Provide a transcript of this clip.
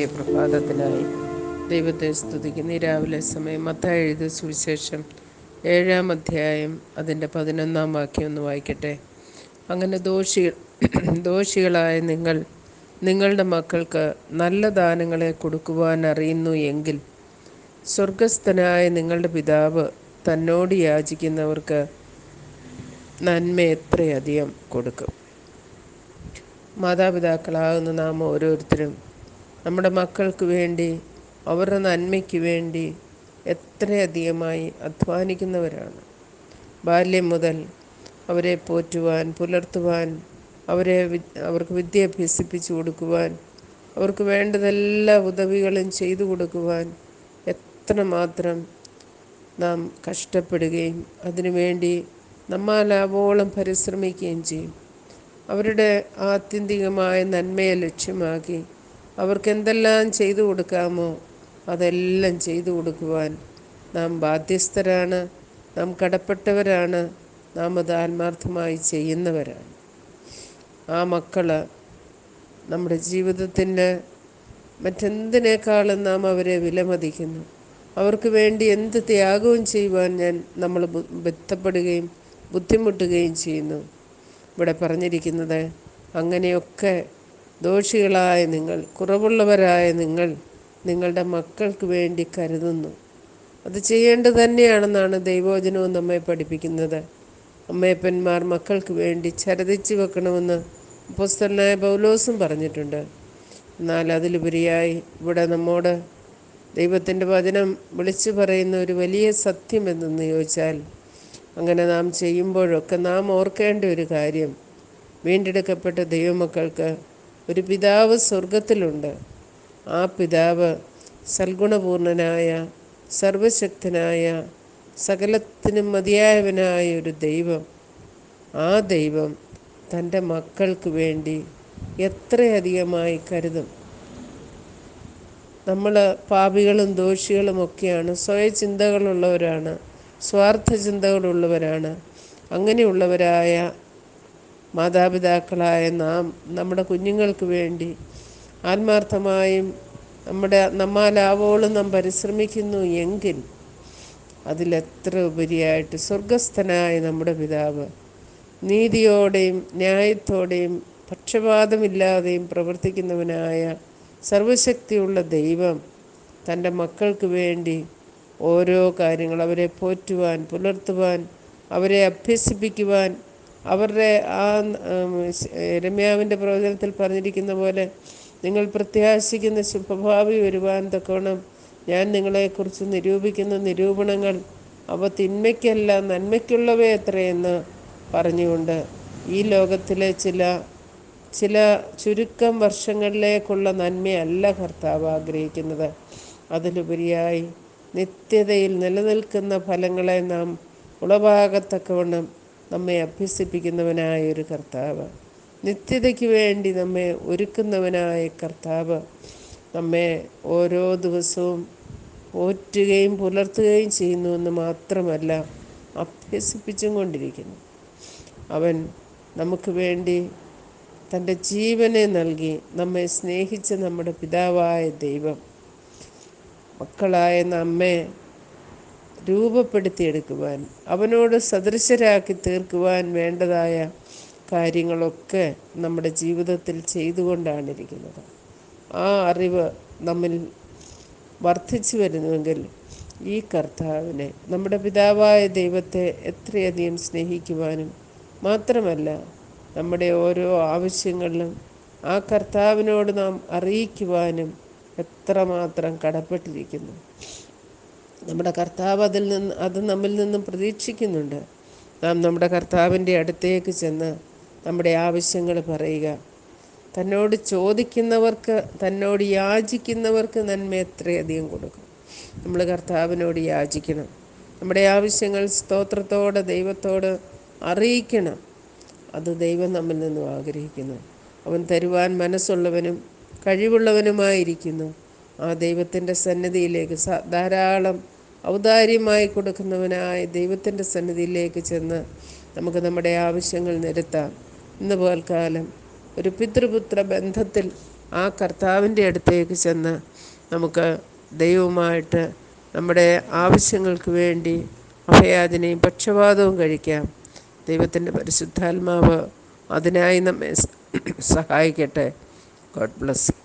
പുതിയ പ്രഭാതത്തിനായി ദൈവത്തെ സ്തുതിക്കുന്ന. രാവിലെ സമയം മത്ത എഴുത സുവിശേഷം ഏഴാം അധ്യായം അതിന്റെ പതിനൊന്നാം വാക്യം ഒന്ന് വായിക്കട്ടെ. അങ്ങനെ ദോഷി ദോഷികളായ നിങ്ങൾ നിങ്ങളുടെ മക്കൾക്ക് നല്ല ദാനങ്ങളെ കൊടുക്കുവാൻ അറിയുന്നു എങ്കിൽ സ്വർഗസ്ഥനായ നിങ്ങളുടെ പിതാവ് തന്നോട് യാചിക്കുന്നവർക്ക് നന്മ എത്രയധികം കൊടുക്കും? മാതാപിതാക്കളാകുന്ന നാം ഓരോരുത്തരും നമ്മുടെ മക്കൾക്ക് വേണ്ടി അവരുടെ നന്മയ്ക്ക് വേണ്ടി എത്രയധികമായി അധ്വാനിക്കുന്നവരാണ്. ബാല്യം മുതൽ അവരെ പോറ്റുവാൻ പുലർത്തുവാൻ അവരെ അവർക്ക് വിദ്യ അഭ്യസിപ്പിച്ചു കൊടുക്കുവാൻ അവർക്ക് വേണ്ടതെല്ലാ ഉദവികളും ചെയ്തു കൊടുക്കുവാൻ എത്രമാത്രം നാം കഷ്ടപ്പെടുകയും അതിനുവേണ്ടി നമ്മാലാവോളം പരിശ്രമിക്കുകയും ചെയ്യും. അവരുടെ ആത്യന്തികമായ നന്മയെ ലക്ഷ്യമാക്കി അവർക്ക് എന്തെല്ലാം ചെയ്തു കൊടുക്കാമോ അതെല്ലാം ചെയ്തു കൊടുക്കുവാൻ നാം ബാധ്യസ്ഥരാണ് നാം കടപ്പെട്ടവരാണ് നാം അത് ആത്മാർത്ഥമായി ചെയ്യുന്നവരാണ്. ആ മക്കൾ നമ്മുടെ ജീവിതത്തിന്റെ മറ്റെന്തിനേക്കാളും നാം അവരെ വിലമതിക്കുന്നു. അവർക്ക് വേണ്ടി എന്ത് ത്യാഗവും ചെയ്യുവാൻ ഞാൻ നമ്മൾ ബന്ധപ്പെടുകയും ബുദ്ധിമുട്ടുകയും ചെയ്യുന്നു. ഇവിടെ പറഞ്ഞിരിക്കുന്നത് അങ്ങനെയൊക്കെ ദോഷികളായ നിങ്ങൾ കുറവുള്ളവരായ നിങ്ങൾ നിങ്ങളുടെ മക്കൾക്ക് വേണ്ടി കരുതുന്നു. അത് ചെയ്യേണ്ടത് തന്നെയാണെന്നാണ് ദൈവോചനവും നമ്മെ പഠിപ്പിക്കുന്നത്. അമ്മയപ്പന്മാർ മക്കൾക്ക് വേണ്ടി ചരതിച്ചു വെക്കണമെന്ന് പുസ്തകനായ പൗലോസും പറഞ്ഞിട്ടുണ്ട്. എന്നാൽ അതിലുപരിയായി ഇവിടെ നമ്മോട് ദൈവത്തിന്റെ വചനം വിളിച്ചു പറയുന്ന ഒരു വലിയ സത്യം എന്തെന്ന് ചോദിച്ചാൽ അങ്ങനെ നാം ചെയ്യുമ്പോഴൊക്കെ നാം ഓർക്കേണ്ട ഒരു കാര്യം വീണ്ടെടുക്കപ്പെട്ട ദൈവമക്കൾക്ക് ഒരു പിതാവ് സ്വർഗത്തിലുണ്ട് ആ പിതാവ് സൽഗുണപൂർണനായ സർവശക്തനായ സകലത്തിനും മതിയായവനായ ഒരു ദൈവം. ആ ദൈവം തന്റെ മക്കൾക്ക് വേണ്ടി എത്രയധികമായി കരുതും. നമ്മൾ പാപികളും ദോഷികളും ഒക്കെയാണ് സ്വയ ചിന്തകളുള്ളവരാണ് സ്വാർത്ഥ ചിന്തകളുള്ളവരാണ് അങ്ങനെയുള്ളവരായ മാതാപിതാക്കളായ നാം നമ്മുടെ കുഞ്ഞുങ്ങൾക്ക് വേണ്ടി ആത്മാർത്ഥമായും നമ്മുടെ നമ്മാലാവോളം നാം പരിശ്രമിക്കുന്നു എങ്കിൽ അതിലെത്ര ഉപരിയായിട്ട് സ്വർഗസ്ഥനായ നമ്മുടെ പിതാവ് നീതിയോടെയും ന്യായത്തോടെയും പക്ഷപാതമില്ലാതെയും പ്രവർത്തിക്കുന്നവനായ സർവശക്തിയുള്ള ദൈവം തന്റെ മക്കൾക്ക് വേണ്ടി ഓരോ കാര്യങ്ങൾ അവരെ പോറ്റുവാൻ പുലർത്തുവാൻ അവരെ അഭ്യസിപ്പിക്കുവാൻ അവരുടെ ആ രമ്യാവിന്റെ പ്രവചനത്തിൽ പറഞ്ഞിരിക്കുന്ന പോലെ നിങ്ങൾ പ്രത്യാശിക്കുന്ന ശുഭഭാവി വരുവാൻ തക്കോണം ഞാൻ നിങ്ങളെക്കുറിച്ച് നിരൂപിക്കുന്ന നിരൂപണങ്ങൾ അവ തിന്മയ്ക്കല്ല നന്മയ്ക്കുള്ളവേ എത്രയെന്ന് പറഞ്ഞുകൊണ്ട് ഈ ലോകത്തിലെ ചില ചില ചുരുക്കം വർഷങ്ങളിലേക്കുള്ള നന്മയല്ല കർത്താവ് ആഗ്രഹിക്കുന്നത്. അതിലുപരിയായി നിത്യതയിൽ നിലനിൽക്കുന്ന ഫലങ്ങളെ നാം ഉളവാകത്തക്കവണ്ണം നമ്മെ അഭ്യസിപ്പിക്കുന്നവനായ ഒരു കർത്താവ്. നിത്യതയ്ക്ക് വേണ്ടി നമ്മെ ഒരുക്കുന്നവനായ കർത്താവ് നമ്മെ ഓരോ ദിവസവും ഓറ്റുകയും പുലർത്തുകയും ചെയ്യുന്നുവെന്ന് മാത്രമല്ല അഭ്യസിപ്പിച്ചും കൊണ്ടിരിക്കുന്നു. അവൻ നമുക്ക് വേണ്ടി തന്റെ ജീവനെ നൽകി നമ്മെ സ്നേഹിച്ച നമ്മുടെ പിതാവായ ദൈവം മക്കളായ നമ്മെ രൂപപ്പെടുത്തിയെടുക്കുവാൻ അവനോട് സദൃശരാക്കി തീർക്കുവാൻ വേണ്ടതായ കാര്യങ്ങളൊക്കെ നമ്മുടെ ജീവിതത്തിൽ ചെയ്തുകൊണ്ടാണിരിക്കുന്നത്. ആ അറിവ് നമ്മിൽ വർദ്ധിച്ചു വരുന്നുവെങ്കിൽ ഈ കർത്താവിനെ നമ്മുടെ പിതാവായ ദൈവത്തെ എത്രയധികം സ്നേഹിക്കുവാനും മാത്രമല്ല നമ്മുടെ ഓരോ ആവശ്യങ്ങളിലും ആ കർത്താവിനോട് നാം അറിയിക്കുവാനും എത്രമാത്രം കടപ്പെട്ടിരിക്കുന്നു. നമ്മുടെ കർത്താവ് അതിൽ നിന്ന് അത് നമ്മിൽ നിന്നും പ്രതീക്ഷിക്കുന്നുണ്ട്. നാം നമ്മുടെ കർത്താവിന്റെ അടുത്തേക്ക് ചെന്ന് നമ്മുടെ ആവശ്യങ്ങൾ പറയുക. തന്നോട് ചോദിക്കുന്നവർക്ക് തന്നോട് യാചിക്കുന്നവർക്ക് നന്മ എത്രയധികം കൊടുക്കും. നമ്മൾ കർത്താവിനോട് യാചിക്കണം. നമ്മുടെ ആവശ്യങ്ങൾ സ്തോത്രത്തോടെ ദൈവത്തോട് അറിയിക്കണം. അത് ദൈവം നമ്മിൽ നിന്നും ആഗ്രഹിക്കുന്നു. അവൻ തരുവാൻ മനസ്സുള്ളവനും കഴിവുള്ളവനുമായിരിക്കുന്നു. ആ ദൈവത്തിന്റെ സന്നിധിയിലേക്ക് ധാരാളം ഔദാര്യമായി കൊടുക്കുന്നവനായ ദൈവത്തിന്റെ സന്നിധിയിലേക്ക് ചെന്ന് നമുക്ക് നമ്മുടെ ആവശ്യങ്ങൾ നിരത്താം. ഇന്ന് പോൽക്കാലം ഒരു പിതൃപുത്ര ബന്ധത്തിൽ ആ കർത്താവിന്റെ അടുത്തേക്ക് ചെന്ന് നമുക്ക് ദൈവമായിട്ട് നമ്മുടെ ആവശ്യങ്ങൾക്ക് വേണ്ടി അഭയാദിനെയും പക്ഷപാതവും കഴിക്കാം. ദൈവത്തിന്റെ പരിശുദ്ധാത്മാവ് അതിനായി നമ്മെ സഹായിക്കട്ടെ. God bless